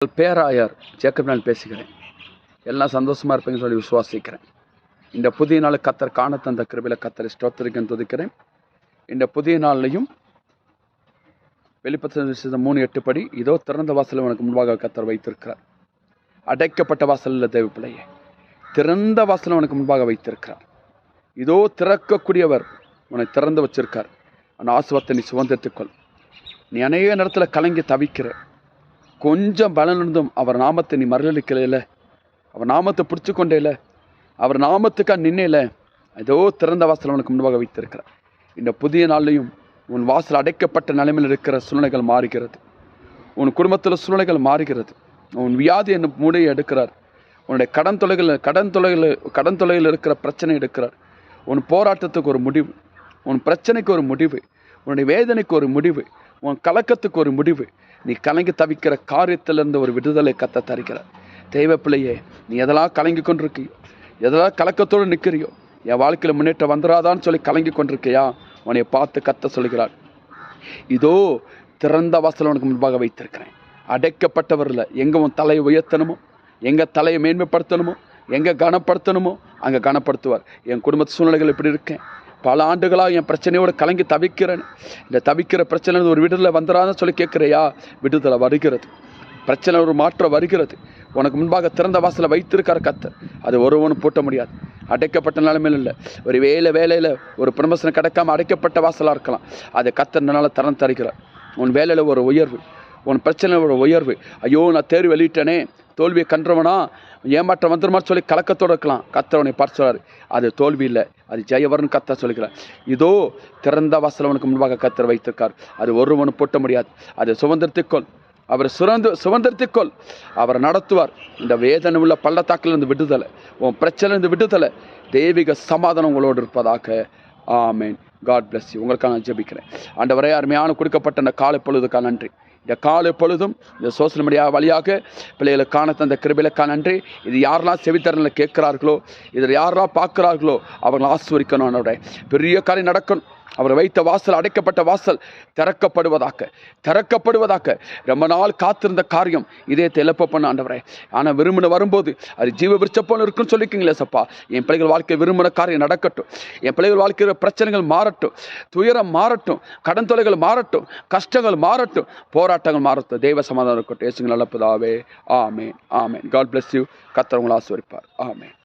பேராயார் பேராயர் ஜேக்கப் நான் பேசுகிறேன். எல்லாம் சந்தோஷமாக இருப்பீங்கன்னு சொல்லி விசுவாசிக்கிறேன். இந்த புதிய நாள் கத்தர் காண தந்த கிருபையில் கத்தரை ஸ்தோத்திரிக்கன்னு துதிக்கிறேன். இந்த புதிய நாள்லையும் வெளிப்பத்த மூணு எட்டு படி இதோ திறந்த வாசலில் உனக்கு முன்பாக கத்தர் வைத்திருக்கிறார். அடைக்கப்பட்ட வாசலில் தேவப்பிள்ளையே திறந்த வாசல் உனக்கு முன்பாக வைத்திருக்கிறார். இதோ திறக்கக்கூடியவர் உன்னை திறந்து வச்சிருக்கார். அந்த ஆசுவத்தை நீ சுதந்திரத்துக்கொள் நீ அநேக நேரத்தில் கலங்கி தவிக்கிற கொஞ்சம் பலன் இருந்தும் அவர் நாமத்தை நீ மறுதளிக்கல அவர் நாமத்தை பிடிச்சு கொண்டேல அவர் நாமத்துக்காக நின்னையில ஏதோ திறந்த வாசல் உனக்கு முன்பாக வைத்திருக்கிறார். இந்த புதிய நாள்லையும் உன் வாசல் அடைக்கப்பட்ட நிலைமையில் இருக்கிற சூழ்நிலைகள் மாறுகிறது. உன் குடும்பத்தில் சூழ்நிலைகள் மாறுகிறது. உன் வியாதி என்னும் மூடையை எடுக்கிறார். உன்னுடைய கடன் தொலைகள் கடன் தொலைகள் கடன் தொலையில் இருக்கிற பிரச்சனை எடுக்கிறார். உன் போராட்டத்துக்கு ஒரு முடிவு. உன் பிரச்சனைக்கு ஒரு முடிவு. உன்னுடைய வேதனைக்கு ஒரு முடிவு. உன் கலக்கத்துக்கு ஒரு முடிவு. நீ கலங்கி தவிக்கிற காரியத்திலிருந்து ஒரு விடுதலை கத்த தருகிறார். தெய்வ பிள்ளையே நீ எதெல்லாம் கலங்கி கொண்டிருக்கியோ எதெல்லாம் கலக்கத்தோடு நிற்கிறியோ என் வாழ்க்கையில் முன்னேற்றம் வந்துடாதான்னு சொல்லி கலங்கி கொண்டிருக்கியா உன்னை பார்த்து கத்த சொல்கிறார். இதோ திறந்த வாசல் உனக்கு முன்பாக வைத்திருக்கிறேன். அடைக்கப்பட்டவரில் எங்கே உன் தலையை உயர்த்தணுமோ எங்கே தலையை மேன்மைப்படுத்தணுமோ எங்கே கனப்படுத்தணுமோ அங்கே கனப்படுத்துவார். என் குடும்பத்து சூழ்நிலைகள் இப்படி இருக்கேன். பல ஆண்டுகளாக என் பிரச்சனையோடு கலங்கி தவிக்கிறேன். இந்த தவிக்கிற பிரச்சனை ஒரு விடுதலை வந்துடாதுன்னு சொல்லி கேட்குறியா? விடுதலை வருகிறது. பிரச்சனை ஒரு மாற்றம் வருகிறது. உனக்கு முன்பாக திறந்த வாசலை வைத்திருக்கிற கத்தர் அது ஒருவனும் பூட்ட முடியாது. அடைக்கப்பட்ட நிலைமையில் இல்லை. ஒரு வேலை வேலையில் ஒரு பிரமசனம் கிடைக்காம அடைக்கப்பட்ட வாசலாக இருக்கலாம். அதை கத்தர்னால தரம் தருகிறார். உன் வேலையில் ஒரு உயர்வு. உன் பிரச்சனையோட ஒரு உயர்வு. ஐயோ நான் தேர்வு வெளியிட்டேனே. தோல்வியை கன்றவனா ஏமாற்றம் வந்துருமா சொல்லி கலக்கத்தோடு இருக்கலாம். கத்தவனை பார்த்து சொல்றாரு. அது தோல்வி இல்லை. அது ஜெயவர்னு கத்த சொல்லிக்கிறார். இதோ திறந்த வாசல் முன்பாக கத்தர் வைத்திருக்கார். அது ஒருவனும் பூட்ட முடியாது. அது சுதந்திரத்துக்கொள் அவர் சுரந்து சுதந்திரத்துக்கொள் அவர் நடத்துவார். இந்த வேதனை உள்ள பள்ளத்தாக்கிலிருந்து விடுதலை உன் பிரச்சனையிலிருந்து விடுதலை. தெய்வீக சமாதானம் உங்களோடு இருப்பதாக. ஆமேன். God bless you. உங்களுக்காக நான் ஜெபிக்கிறேன். ஆண்டவரே அருமையான கொடுக்கப்பட்ட இந்த காலை பொழுதுக்காக நன்றி. இந்த காலை பொழுதும் இந்த சோசியல் மீடியா வழியாக பிள்ளைகளுக்கு காண தந்த கிருபிலுக்காக நன்றி. இது யாரெல்லாம் செவித்தரனில் கேட்குறார்களோ இதில் யாரெல்லாம் பார்க்குறார்களோ அவங்களை ஆஸ்வரிக்கணும் ஆண்டவரே. பெரிய காரியம் நடக்கணும். அவர் வைத்த வாசல் அடைக்கப்பட்ட வாசல் திறக்கப்படுவதாக திறக்கப்படுவதாக. ரொம்ப நாள் காத்திருந்த காரியம் இதே தெலப்ப பண்ண ஆண்டவரே. ஆனால் விரும்பின வரும்போது அது ஜீவ விருச்சப்போன்னு இருக்குன்னு சொல்லிக்கிங்களே சப்பா. என் பிள்ளைகள் வாழ்க்கை விரும்பின காரியம் நடக்கட்டும். என் பிள்ளைகள் வாழ்க்கையில் பிரச்சனைகள் மாறட்டும். துயரம் மாறட்டும். கடன் தொலைகள் மாறட்டும். கஷ்டங்கள் மாறட்டும். போராட்டங்கள் மாறட்டும். தெய்வ சமாதானம் இருக்கட்டும். ஏசுங்கள் நல்லப்பதாவே ஆமேன். ஆமேன். காட் பிளஸ் யூ கத்தவங்களை உங்களை ஆஸ்வரிப்பார் ஆமேன்.